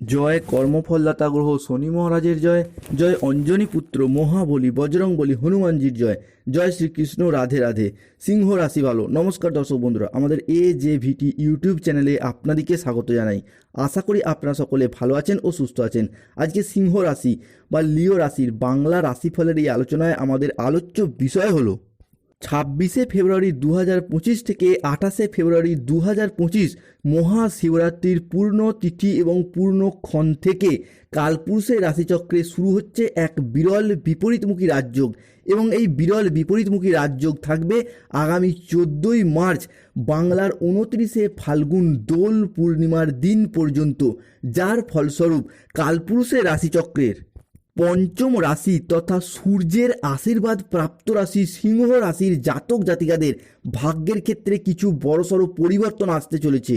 জয় কর্মফলদাতা গ্রহ শনি মহারাজের জয় জয় অঞ্জনী পুত্র মহাবলী বজরং বলি হনুমানজির জয় জয় শ্রীকৃষ্ণ রাধে রাধে। সিংহ রাশি ভালো। নমস্কার দর্শক বন্ধুরা, আমাদের এ জে ভিটি ইউটিউব চ্যানেলে আপনাদেরকে স্বাগত জানাই। আশা করি আপনারা সকলে ভালো আছেন ও সুস্থ আছেন। আজকে সিংহ রাশি বা লিও রাশির বাংলা রাশিফলের এই আলোচনায় আমাদের আলোচ্য বিষয় হলো ছাব্বিশে ফেব্রুয়ারি দু হাজার পঁচিশ থেকে আঠাশে ফেব্রুয়ারি দু হাজার পঁচিশ মহাশিবরাত্রির পূর্ণ তিথি এবং পূর্ণক্ষণ থেকে কালপুরুষের রাশিচক্রে শুরু হচ্ছে এক বিরল বিপরীতমুখী রাজযোগ এবং এই বিরল বিপরীতমুখী রাজযোগ থাকবে আগামী চোদ্দোই মার্চ বাংলার উনত্রিশে ফাল্গুন দোল পূর্ণিমার দিন পর্যন্ত, যার ফলস্বরূপ কালপুরুষের রাশিচক্রের পঞ্চম রাশি তথা সূর্যের আশীর্বাদ প্রাপ্ত রাশি সিংহ রাশির জাতক জাতিকাদের ভাগ্যের ক্ষেত্রে কিছু বড়সড় পরিবর্তন আসতে চলেছে।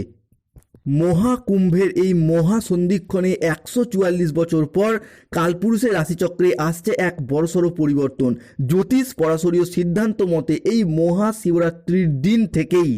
মহাকুম্ভের এই মহাসন্ধিক্ষণে একশো চুয়াল্লিশ বছর পর কালপুরুষের রাশিচক্রে আসছে এক বড়সড় পরিবর্তন। জ্যোতিষ পরাশরীয় সিদ্ধান্ত মতে এই মহাশিবরাত্রির দিন থেকেই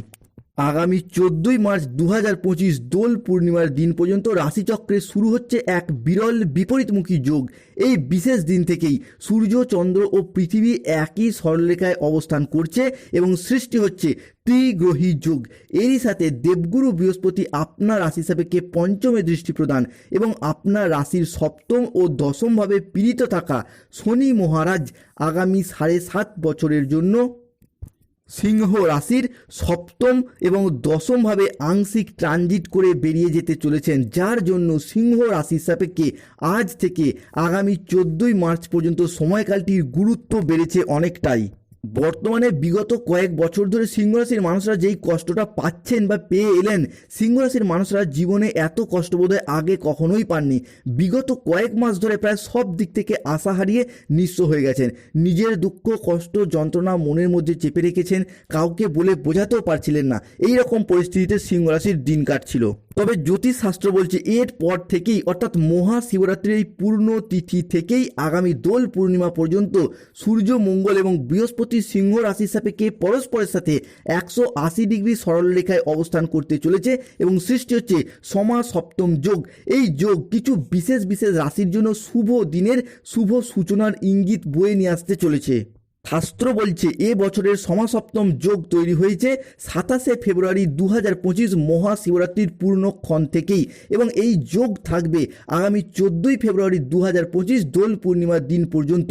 আগামী চোদ্দই মার্চ দু হাজার পঁচিশ দোল পূর্ণিমার দিন পর্যন্ত রাশিচক্রে শুরু হচ্ছে এক বিরল বিপরীতমুখী যোগ। এই বিশেষ দিন থেকেই সূর্য, চন্দ্র ও পৃথিবী একই সরলরেখায় অবস্থান করছে এবং সৃষ্টি হচ্ছে ত্রিগ্রহী যুগ। এরই সাথে দেবগুরু বৃহস্পতি আপনার রাশি সাপেক্ষে পঞ্চমে দৃষ্টি প্রদান এবং আপনার রাশির সপ্তম ও দশমভাবে পীড়িত থাকা শনি মহারাজ আগামী সাড়ে সাত বছরের জন্য সিংহ রাশির সপ্তম এবং দশমভাবে আংশিক ট্রানজিট করে বেরিয়ে যেতে চলেছেন। যার জন্য সিংহ রাশির সাপেক্ষে আজ থেকে আগামী চোদ্দোই মার্চ পর্যন্ত সময়কালটির গুরুত্ব বেড়েছে অনেকটাই। বর্তমানে বিগত কয়েক বছর ধরে সিংহ রাশির মানুষরা যেই কষ্টটা পাচ্ছেন বা পেয়ে এলেন সিংহ রাশির মানুষরা জীবনে এত কষ্ট বোধহয় আগে কখনোই পাননি। বিগত কয়েক মাস ধরে প্রায় সব দিক থেকে আশা হারিয়ে নিঃস্ব হয়ে গেছেন। নিজের দুঃখ, কষ্ট, যন্ত্রণা মনের মধ্যে চেপে রেখেছেন, কাউকে বলে বোঝাতেও পারছিলেন না। এই রকম পরিস্থিতিতে সিংহ রাশির দিন কাটছিল। তবে জ্যোতিষশাস্ত্র বলছে, এর পর থেকেই, অর্থাৎ মহাশিবরাত্রির এই পূর্ণ তিথি থেকেই আগামী দোল পূর্ণিমা পর্যন্ত সূর্য, মঙ্গল এবং বৃহস্পতি সিংহ রাশির সাপেক্ষে পরস্পরের সাথে একশো আশি ডিগ্রি সরলরেখায় অবস্থান করতে চলেছে এবং সৃষ্টি হচ্ছে সমা সপ্তম যোগ। এই যোগ কিছু বিশেষ বিশেষ রাশির জন্য শুভ দিনের শুভ সূচনার ইঙ্গিত বয়ে নিয়ে আসতে চলেছে। শাস্ত্র বলছে, এ বছরের সমাসপ্তম যোগ তৈরি হয়েছে সাতাশে ফেব্রুয়ারি দু হাজার পঁচিশ মহাশিবরাত্রির পূর্ণক্ষণ থেকেই এবং এই যোগ থাকবে আগামী চোদ্দোই ফেব্রুয়ারি দু হাজার পঁচিশ দোল পূর্ণিমার দিন পর্যন্ত।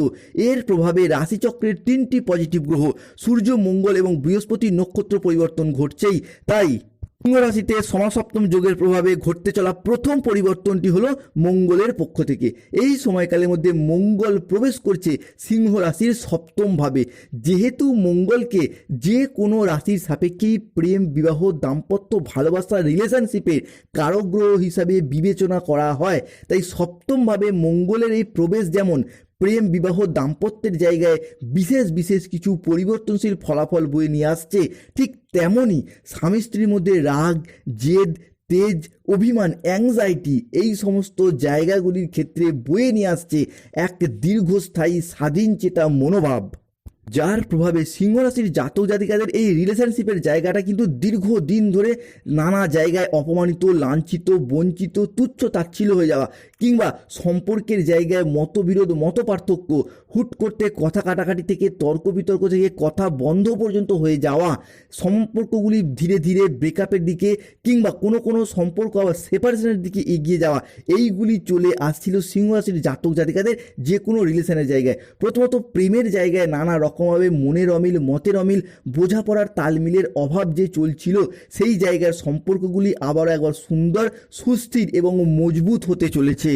এর প্রভাবে রাশিচক্রের তিনটি পজিটিভ গ্রহ, সূর্য, মঙ্গল এবং বৃহস্পতি নক্ষত্র পরিবর্তন ঘটছেই। তাই সিংহ রাশিতে সমাসপ্তম যোগের প্রভাবে ঘটতে চলা প্রথম পরিবর্তনটি হলো মঙ্গলের পক্ষ থেকে। এই সময়কালের মধ্যে মঙ্গল প্রবেশ করছে সিংহ রাশির সপ্তম ভাবে। যেহেতু মঙ্গলকে যে কোনো রাশির সাপেক্ষেই প্রেম, বিবাহ, দাম্পত্য ভালোবাসা রিলেশনশিপের কারগ্রহ হিসাবে বিবেচনা করা হয়। তাই সপ্তমভাবে মঙ্গলের এই প্রবেশ যেমন প্রেম বিবাহ দাম্পত্যের জায়গায় বিশেষ বিশেষ কিছু পরিবর্তনশীল ফলাফল বয়ে নিয়ে আসছে। ঠিক তেমনই স্বামী স্ত্রীর মধ্যে রাগ, জেদ, তেজ, অভিমান অ্যাংজাইটি এই সমস্ত জায়গাগুলির ক্ষেত্রে বয়ে নিয়ে আসছে এক দীর্ঘস্থায়ী স্বাধীন চেতা মনোভাব। যার প্রভাবে সিংহ রাশির জাতক জাতিকাদের এই রিলেশনশিপের জায়গাটা কিন্তু দীর্ঘদিন ধরে নানা জায়গায় অপমানিত, লাঞ্ছিত, বঞ্চিত, তুচ্ছ তাচ্ছিল্য হয়ে যাওয়া কিংবা সম্পর্কের জায়গায় মতবিরোধ মত পার্থক্য হুট করতে কথা কাটাকাটি থেকে তর্ক বিতর্ক থেকে কথা বন্ধ পর্যন্ত হয়ে যাওয়া সম্পর্কগুলি ধীরে ধীরে ব্রেকআপের দিকে কিংবা কোনো কোনো সম্পর্ক আবার সেপারেশনের দিকে এগিয়ে যাওয়া, এইগুলি চলে আসছিল সিংহ রাশির জাতক জাতিকাদের যে কোনো রিলেশনের জায়গায়। প্রথমত প্রেমের জায়গায় নানা রকমভাবে মনের অমিল, মতের অমিল, বোঝাপড়ার তালমিলের অভাব যে চলছিল, সেই জায়গার সম্পর্কগুলি আবারও একবার সুন্দর, সুস্থির এবং মজবুত হতে চলেছে।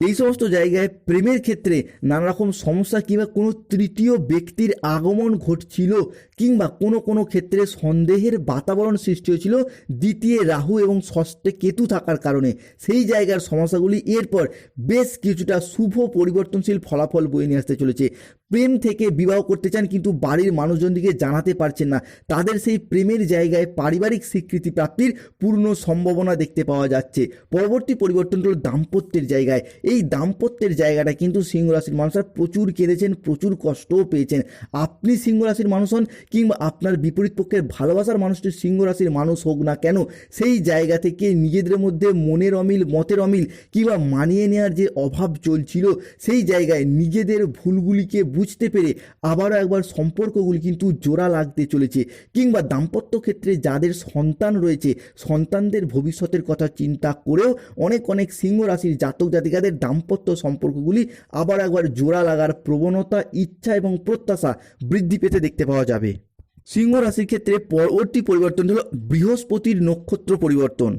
এই সমস্ত জায়গায় প্রেমের ক্ষেত্রে নানা রকম সমস্যা কিংবা কোনো তৃতীয় ব্যক্তির আগমন ঘটছিল কিংবা কোনো কোনো ক্ষেত্রে সন্দেহের বাতাবরণ সৃষ্টি হয়েছিল দ্বিতীয় রাহু এবং ষষ্ঠে কেতু থাকার কারণে। সেই জায়গার সমস্যাগুলি এরপর বেশ কিছুটা শুভ পরিবর্তনশীল ফলাফল বয়ে নিয়ে আসতে চলেছে। প্রেম থেকে বিবাহ করতে চান কিন্তু বাড়ির মানুষজনদিকে জানাতে পারছেন না। তাদের সেই প্রেমের জায়গায় পারিবারিক স্বীকৃতি প্রাপ্তির পূর্ণ সম্ভাবনা দেখতে পাওয়া যাচ্ছে। পরবর্তী পরিবর্তন হলো দাম্পত্যের জায়গায়। এই দাম্পত্যের জায়গাটা কিন্তু সিংহ রাশির মানুষরা প্রচুর কেঁদেছেন, প্রচুর কষ্টও পেয়েছেন। আপনি সিংহ রাশির মানুষ হন কিংবা আপনার বিপরীত পক্ষের ভালোবাসার মানুষটি সিংহ রাশির মানুষ হোক না কেন, সেই জায়গা থেকে নিজেদের মধ্যে মনের অমিল, মতের অমিল কিংবা মানিয়ে নেওয়ার যে অভাব চলছিল, সেই জায়গায় নিজেদের ভুলগুলিকে বুঝতে পেরে আবারও একবার সম্পর্কগুলি কিন্তু জোড়া লাগতে চলেছে। কিংবা দাম্পত্য ক্ষেত্রে যাদের সন্তান রয়েছে, সন্তানদের ভবিষ্যতের কথা চিন্তা করেও অনেক অনেক সিংহ রাশির জাতক জাতিকাদের দাম্পত্য সম্পর্কগুলি আবার একবার জোড়া লাগার প্রবণতা, ইচ্ছা এবং প্রত্যাশা বৃদ্ধি পেতে দেখতে পাওয়া যাবে। সিংহ রাশির ক্ষেত্রে পরবর্তী পরিবর্তন হলো বৃহস্পতির নক্ষত্র পরিবর্তন।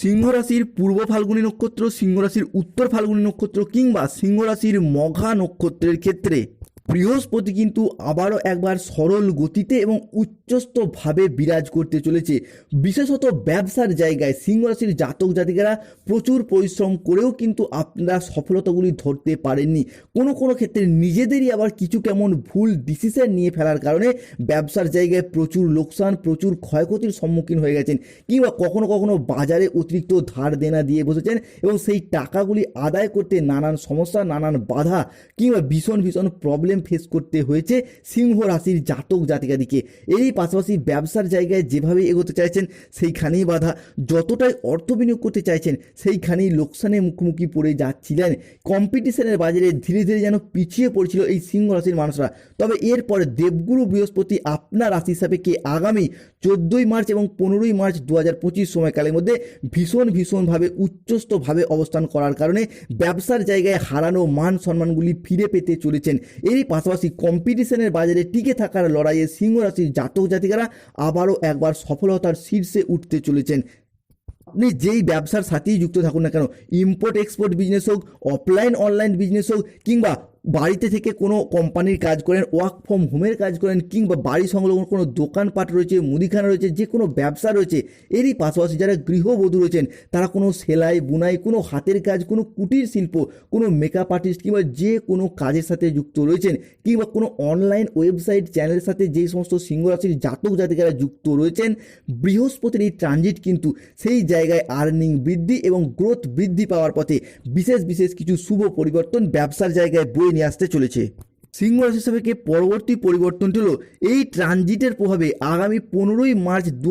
সিংহ রাশির পূর্ব ফাল্গুনী নক্ষত্র, সিংহ রাশির উত্তর ফাল্গুনী নক্ষত্র কিংবা সিংহ রাশির মঘা নক্ষত্রের ক্ষেত্রে। বৃহস্পতি কিন্তু আবারও একবার সরল গতিতে এবং উচ্চস্তভাবে বিরাজ করতে চলেছে। বিশেষত ব্যবসার জায়গায় সিংহ রাশির জাতক জাতিকারা প্রচুর পরিশ্রম করেও কিন্তু আপনারা সফলতাগুলি ধরতে পারেননি। কোনো কোনো ক্ষেত্রে নিজেদেরই আবার কিছু কেমন ভুল ডিসিশন নিয়ে ফেলার কারণে ব্যবসার জায়গায় প্রচুর লোকসান, প্রচুর ক্ষয়ক্ষতির সম্মুখীন হয়ে গেছেন কিংবা কখনো কখনো বাজারে অতিরিক্ত ধার দেনা দিয়ে বসেছেন এবং সেই টাকাগুলি আদায় করতে নানান সমস্যা, নানান বাধা কিংবা ভীষণ ভীষণ প্রবলেম ফেস করতে হয়েছে সিংহ রাশির জাতক জাতিকাদিকে। এরই পাশাপাশি ব্যবসার জায়গায় যেভাবে এগোতে চাইছেন, সেইখানেই বাধা। যতটাই অর্থ বিনিয়োগ করতে চাইছেন, সেইখানেই লোকসানের মুখোমুখি পড়ে যাচ্ছিলেন। কম্পিটিশনের বাজারে ধীরে ধীরে যেন পিছিয়ে পড়ছিল এই সিংহ রাশির মানুষরা। তবে এরপরে দেবগুরু বৃহস্পতি আপনার রাশি হিসাবে কে আগামী চোদ্দোই মার্চ এবং পনেরোই মার্চ দু হাজার পঁচিশ সময়কালের মধ্যে ভীষণ ভীষণভাবে উচ্চস্তভাবে অবস্থান করার কারণে ব্যবসার জায়গায় হারানো মান সম্মানগুলি ফিরে পেতে চলেছেন। এরই পাশাপাশি কম্পিটিশনের বাজারে টিকে থাকার লড়াইয়ে সিংহরাশির জাতক জাতিকারা আবারও একবার সফলতার শীর্ষে উঠতে চলেছেন। আপনি যেই ব্যবসার সাথেই যুক্ত থাকুন না কেন ইম্পোর্ট এক্সপোর্ট বিজনেস হোক অফলাইন অনলাইন বিজনেস হোক কিংবা বাড়িতে থেকে কোনো কোম্পানির কাজ করেন ওয়ার্ক ফ্রম হোমের কাজ করেন, কিংবা বাড়ি সংলগ্ন কোনো দোকানপাট রয়েছে, মুদিখানা রয়েছে, যে কোনো ব্যবসা রয়েছে, এরই পাশাপাশি যারা গৃহবধূ রয়েছেন, তারা কোনো সেলাই, বুনাই, কোনো হাতের কাজ, কোনো কুটির শিল্প, কোনো মেকআপ আর্টিস্ট কিংবা যে কোনো কাজের সাথে যুক্ত রয়েছেন, কিংবা কোনো অনলাইন ওয়েবসাইট চ্যানেলের সাথে যেই সমস্ত সিংহ রাশির জাতক জাতিকারা যুক্ত রয়েছেন, বৃহস্পতির এই ট্রানজিট কিন্তু সেই জায়গায় আর্নিং বৃদ্ধি এবং গ্রোথ বৃদ্ধি পাওয়ার পথে বিশেষ বিশেষ কিছু শুভ পরিবর্তন ব্যবসার জায়গায় বয়ে নিয়ে আসতে চলেছে। সিংহ রাশি সাপেক্ষে পরবর্তী পরিবর্তনটি হল, এই ট্রানজিটের প্রভাবে আগামী পনেরোই মার্চ দু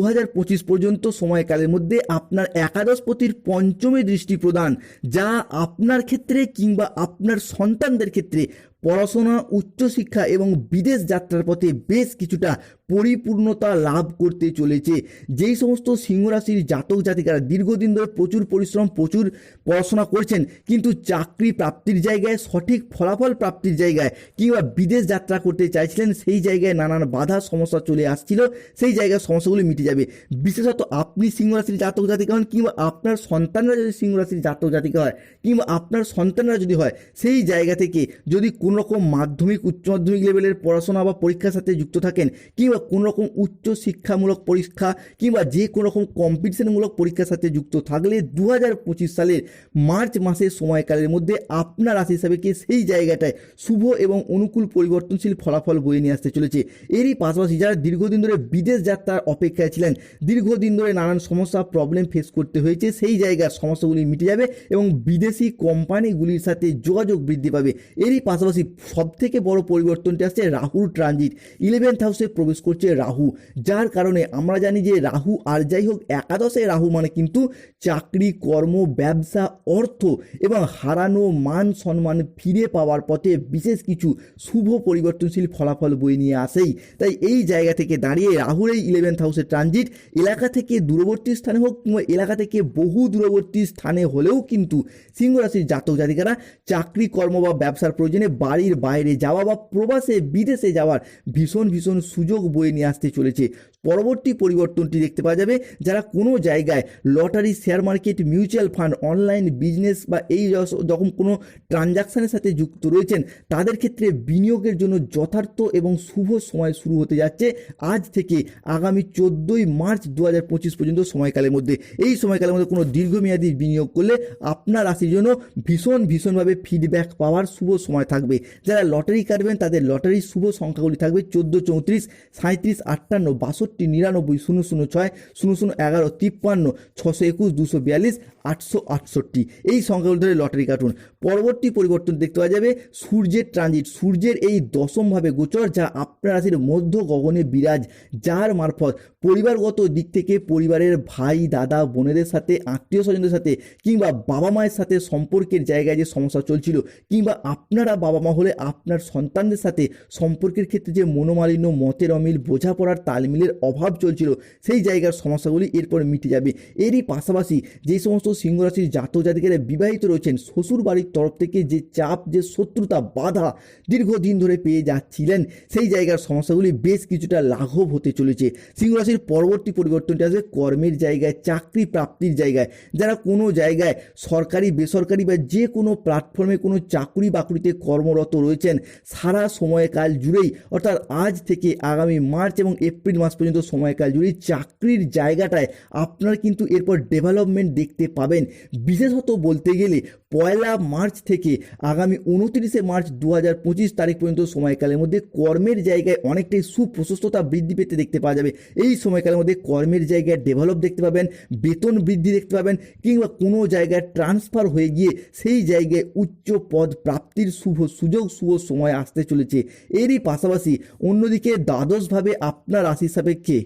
পর্যন্ত সময়কালের মধ্যে আপনার একাদশপতির পঞ্চমী দৃষ্টি প্রদান, যা আপনার ক্ষেত্রে কিংবা আপনার সন্তানদের ক্ষেত্রে পড়াশোনা, উচ্চশিক্ষা এবং বিদেশ যাত্রার পথে বেশ কিছুটা পরিপূর্ণতা লাভ করতে চলেছে। যেই সমস্ত সিংহরাশির জাতক জাতিকারা দীর্ঘদিন ধরে প্রচুর পরিশ্রম, প্রচুর পড়াশোনা করছেন, কিন্তু চাকরি প্রাপ্তির জায়গায়, সঠিক ফলাফল প্রাপ্তির জায়গায় কিংবা বিদেশ যাত্রা করতে চাইছিলেন, সেই জায়গায় নানান বাধা, সমস্যা চলে আসছিল, সেই জায়গায় সমস্যাগুলি মিটে যাবে। বিশেষত আপনি সিংহরাশির জাতক জাতিকা হন কিংবা আপনার সন্তানরা যদি সিংহরাশির জাতক জাতিকা হয়, কিংবা আপনার সন্তানরা যদি হয়, সেই জায়গা থেকে যদি কোনো রকম মাধ্যমিক, উচ্চ মাধ্যমিক লেভেলের পড়াশোনা বা পরীক্ষার সাথে যুক্ত থাকেন কিংবা কোনো রকম উচ্চ শিক্ষামূলক পরীক্ষা কিংবা যে কোনো রকম কম্পিটিশনমূলক পরীক্ষার সাথে যুক্ত থাকলে দু হাজার পঁচিশ সালের মার্চ মাসের সময়কালের মধ্যে আপনার রাশি হিসাবে কি সেই জায়গাটায় শুভ এবং অনুকূল পরিবর্তনশীল ফলাফল বয়ে নিয়ে আসতে চলেছে। এরই পাশাপাশি যারা দীর্ঘদিন ধরে বিদেশ যাত্রার অপেক্ষায় ছিলেন, দীর্ঘদিন ধরে নানান সমস্যা প্রবলেম ফেস করতে হয়েছে, সেই জায়গার সমস্যাগুলি মিটে যাবে এবং বিদেশি কোম্পানিগুলির সাথে যোগাযোগ বৃদ্ধি পাবে। এরই পাশাপাশি সব থেকে বড় পরিবর্তনটি আসছে রাহুর ট্রানজিট। ইলেভেন্থ হাউসে প্রবেশ করছে রাহু। যার কারণে আমরা জানি যে রাহু আর যাই হোক একাদশে রাহু মানে কিন্তু চাকরি, কর্ম, ব্যবসা, অর্থ এবং হারানো মান সম্মান ফিরে পাওয়ার পথে বিশেষ কিছু শুভ পরিবর্তনশীল ফলাফল বই নিয়ে আসেই। তাই এই জায়গা থেকে দাঁড়িয়ে রাহুর এই ইলেভেন্থ হাউসের ট্রানজিট এলাকা থেকে দূরবর্তী স্থানে হোক কিংবা এলাকা থেকে বহু দূরবর্তী স্থানে হলেও কিন্তু সিংহ রাশির জাতক জাতিকারা চাকরি, কর্ম বা ব্যবসার প্রয়োজনে বাড়ির বাইরে যাওয়া বা প্রবাসে বিদেশে যাওয়ার ভীষণ ভীষণ সুযোগ বয়ে নিয়ে আসতে চলেছে। পরবর্তী পরিবর্তনটি দেখতে পাওয়া যাবে যারা কোনো জায়গায় lottery share market mutual fund online business বা এই যখন কোনো ট্রানজাকশানের সাথে যুক্ত রয়েছেন, তাদের ক্ষেত্রে বিনিয়োগের জন্য যথার্থ এবং শুভ সময় শুরু হতে যাচ্ছে আজ থেকে আগামী চোদ্দোই মার্চ দু হাজার পঁচিশ পর্যন্ত সময়কালের মধ্যে। এই সময়কালের মধ্যে কোনো দীর্ঘমেয়াদী বিনিয়োগ করলে আপনার রাশির জন্য ভীষণ, ভীষণভাবে ফিডব্যাক পাওয়ার শুভ সময় থাকবে। থাকবে। যারা লটারি কাটবেন, তাদের লটারির শুভ সংখ্যাগুলি থাকবে চোদ্দ চৌত্রিশ সাঁত্রিশ আটান্ন, বাষট্টি, নিরানব্বই, শূন্য শূন্য, ছয়, শূন্য শূন্য, এগারো, তিপ্পান্ন, ছশো একুশ, দুশো বিয়াল্লিশ, আটশো আটষট্টি। এই সংখ্যাগুলি ধরে লটারি কাটুন। পরবর্তী পরিবর্তন দেখতে পাওয়া যাবে সূর্যের ট্রানজিট সূর্যের এই দশমভাবে গোচর, যা আপনার রাশির মধ্য গগনে বিরাজ, যার মারফত পরিবারগত দিক থেকে পরিবারের ভাই, দাদা, বোনেদের সাথে, আত্মীয় স্বজনদের সাথে কিংবা বাবা মায়ের সাথে সম্পর্কের জায়গায় যে সমস্যা চলছিল কিংবা আপনারা বাবা মা হলে আপনার সন্তানদের সাথে সম্পর্কের ক্ষেত্রে যে মনোমালিন্য, মতের অমিল, বোঝাপড়ার তালমিলের অভাব চলছিল, সেই জায়গার সমস্যাগুলি এরপর মিটে যাবে। এরই পাশাপাশি যে সমস্ত সিংহ রাশির জাতক জাতিকারা বিবাহিত রয়েছেন শ্বশুর বাড়ির তরফ থেকে যে চাপ, যে শত্রুতা, বাধা দীর্ঘদিন ধরে পেয়ে যাচ্ছিলেন, সেই জায়গার সমস্যাগুলি বেশ কিছুটা লাঘব হতে চলেছে। সিংহ রাশির পরবর্তী পরিবর্তনটি আসবে কর্মের জায়গায়, চাকরি প্রাপ্তির জায়গায়। যারা কোনো জায়গায় সরকারি, বেসরকারি বা যে কোনো প্ল্যাটফর্মে কোনো চাকরি বাকরিতে কর্মরত রয়েছেন, সারা সময়কাল জুড়েই, অর্থাৎ আজ থেকে আগামী মার্চ এবং এপ্রিল মাস পর্যন্ত সময়কাল জুড়েই চাকরির জায়গাটায় আপনার কিন্তু এরপর ডেভেলপমেন্ট দেখতে পাবেন। বিশেষত বলতে গেলে পয়লা মার্চ থেকে আগামী উনত্রিশে মার্চ দু হাজার পঁচিশ তারিখ পর্যন্ত সময়কালের মধ্যে কর্মের জায়গায় অনেকটাই সুপ্রশস্ততা বৃদ্ধি পেতে দেখতে পাওয়া যাবে। এই সময়কালের মধ্যে কর্মের জায়গায় ডেভেলপ দেখতে পাবেন, বেতন বৃদ্ধি দেখতে পাবেন, কিংবা কোনো জায়গায় ট্রান্সফার হয়ে গিয়ে সেই জায়গায় উচ্চ পদ প্রাপ্তির শুভ সুযোগ, শুভ সময় আসতে চলেছে। এরই পাশাপাশি অন্যদিকে দ্বাদশভাবে আপনার রাশির সাপেক্ষে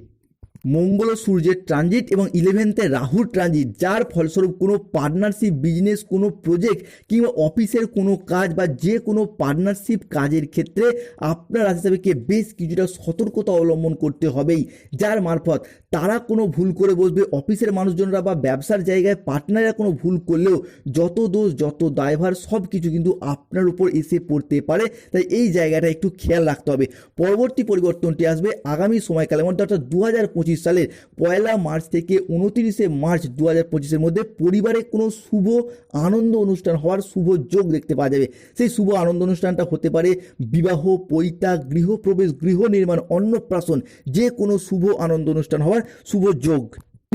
মঙ্গল সূর্যের ট্রানজিট এবং ইলেভেন্থে রাহুর ট্রানজিট যার ফলস্বরূপ কোনো পার্টনারশিপ বিজনেস কোনো প্রজেক্ট কিংবা অফিসের কোনো কাজ বা যে কোনো পার্টনারশিপ কাজের ক্ষেত্রে আপনার রাশি সাপেক্ষে বেশ কিছুটা সতর্কতা অবলম্বন করতে হবেই। যার মারফত তারা কোনো ভুল করে বসবে অফিসের মানুষজনরা বা ব্যবসার জায়গায় পার্টনাররা কোনো ভুল করলেও যত দোষ, যত দায়ভার সব কিছু কিন্তু আপনার উপর এসে পড়তে পারে। তাই এই জায়গাটা একটু খেয়াল রাখতে হবে। পরবর্তী পরিবর্তনটি আসবে আগামী সময়কালের মধ্যে অর্থাৎ দু হাজার পঁচিশ সালের পয়লা মার্চ থেকে উনতিরিশে মার্চ দু হাজার পঁচিশের মধ্যে পরিবারে কোনো শুভ আনন্দ অনুষ্ঠান হওয়ার শুভ যোগ দেখতে পাওয়া যাবে। সেই শুভ আনন্দ অনুষ্ঠানটা হতে পারে বিবাহ, পৈতা, গৃহপ্রবেশ, গৃহ নির্মাণ, অন্নপ্রাশন, যে কোনো শুভ আনন্দ অনুষ্ঠান হওয়ার শুভ যোগ।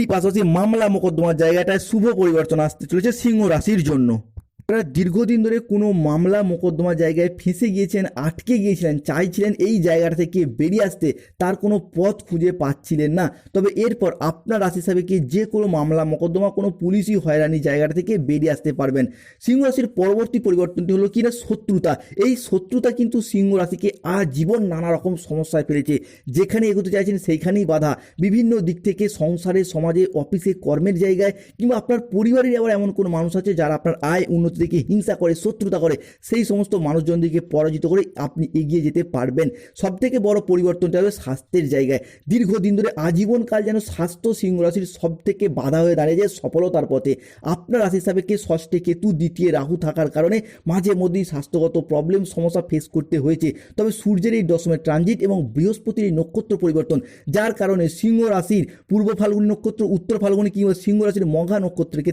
পাশাপাশি মামলা মোকদ্দমার জায়গাটায় শুভ পরিবর্তন আসতে চলেছে সিংহ রাশির জন্য। আপনারা দীর্ঘদিন ধরে কোনো মামলা মোকদ্দমা জায়গায় ফেঁসে গিয়েছেন, আটকে গিয়েছিলেন, চাইছিলেন এই জায়গাটা থেকে বেরিয়ে আসতে। তার কোনো পথ খুঁজে পাচ্ছিলেন না। তবে এরপর আপনার রাশি হিসাবে কি যে কোনো মামলা মোকদ্দমা কোনো পুলিশই হয়রানি জায়গাটা থেকে বেরিয়ে আসতে পারবেন। সিংহ রাশির পরবর্তী পরিবর্তনটি হলো কি না শত্রুতা। এই শত্রুতা কিন্তু সিংহ রাশিকে আজীবন নানা রকম সমস্যায় ফেলেছে। যেখানে এগোতে চাইছেন সেইখানেই বাধা। বিভিন্ন দিক থেকে সংসারে, সমাজে, অফিসে, কর্মের জায়গায় কিংবা আপনার পরিবারের আবার এমন কোনো মানুষ আছে যারা আপনার আয় উন্নতি থেকে হিংসা করে, শত্রুতা করে, সেই সমস্ত মানুষজনদেরকে পরাজিত করে আপনি এগিয়ে যেতে পারবেন। সব থেকে বড় পরিবর্তনটা হবে স্বাস্থ্যের জায়গায়। দীর্ঘদিন ধরে আজীবনকাল যেন স্বাস্থ্য সিংহ রাশির সব থেকে বাধা হয়ে দাঁড়িয়ে যায় সফলতার পথে। আপনার রাশি সাপেক্ষে ষষ্ঠে, কেতু, দ্বিতীয় রাহু থাকার কারণে মাঝে মধ্যেই স্বাস্থ্যগত প্রবলেম সমস্যা ফেস করতে হয়েছে। তবে সূর্যের এই দশমের ট্রানজিট এবং বৃহস্পতির এই নক্ষত্র পরিবর্তন, যার কারণে সিংহ রাশির পূর্ব ফাল্গুনী নক্ষত্র, উত্তর ফাল্গুনী কিংবা সিংহ রাশির মঘা নক্ষত্রের ক্ষেত্রে